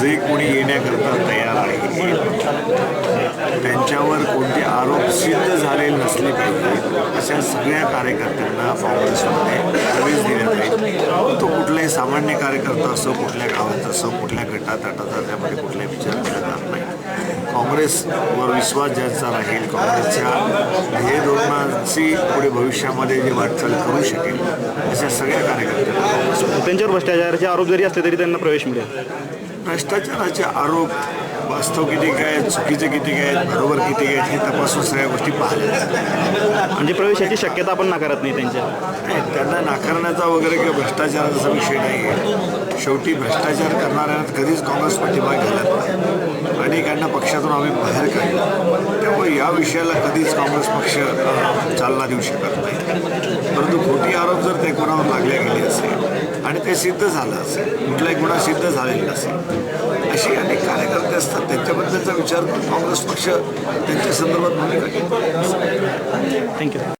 जे कोणी येण्याकरता तयार आहे त्यांच्यावर कोणते आरोप सिद्ध झालेले नसले पाहिजे अशा सगळ्या कार्यकर्त्यांना काँग्रेसमध्ये प्रवेश देण्यात येईल तो कुठलाही सामान्य कार्यकर्ता असो कुठल्या गावात असो कुठल्या गटात अटाचा त्यामध्ये कुठलाही विचार केला जात नाही. काँग्रेसवर विश्वास ज्यांचा राहील काँग्रेसच्या ध्येय धोरणांची पुढे भविष्यामध्ये जी वाटचाल करू शकेल अशा सगळ्या कार्यकर्त्यांना त्यांच्यावर भ्रष्टाचाराचे आरोप जरी असले तरी त्यांना प्रवेश मिळेल. भ्रष्टाचाराचे आरोप वास्तव किती काय चुकीचे किती काय बरोबर किती काय हे तपासून सगळ्या गोष्टी पाहिल्या जातात. म्हणजे प्रवेशाची शक्यता आपण नाकारत नाही त्यांच्या. नाही, त्यांना नाकारण्याचा वगैरे किंवा भ्रष्टाचाराचा विषय नाही आहे. शेवटी भ्रष्टाचार करणाऱ्यांना कधीच काँग्रेस पाठिंबा घालत नाही. अनेकांना पक्षातून आम्ही बाहेर काढलं. त्यामुळे या विषयाला कधीच काँग्रेस पक्ष चालना देऊ शकत नाही. परंतु खोटी आरोप जर ते कोणावर लागले गेले असेल आणि ते सिद्ध झालं असेल. कुठलाही गुन्हा सिद्ध झालेला असेल अशी अनेक कार्यकर्ते असतात. त्यांच्याबद्दलचा विचार करून काँग्रेस पक्ष त्यांच्या संदर्भात भूमिका घेतो थँक्यू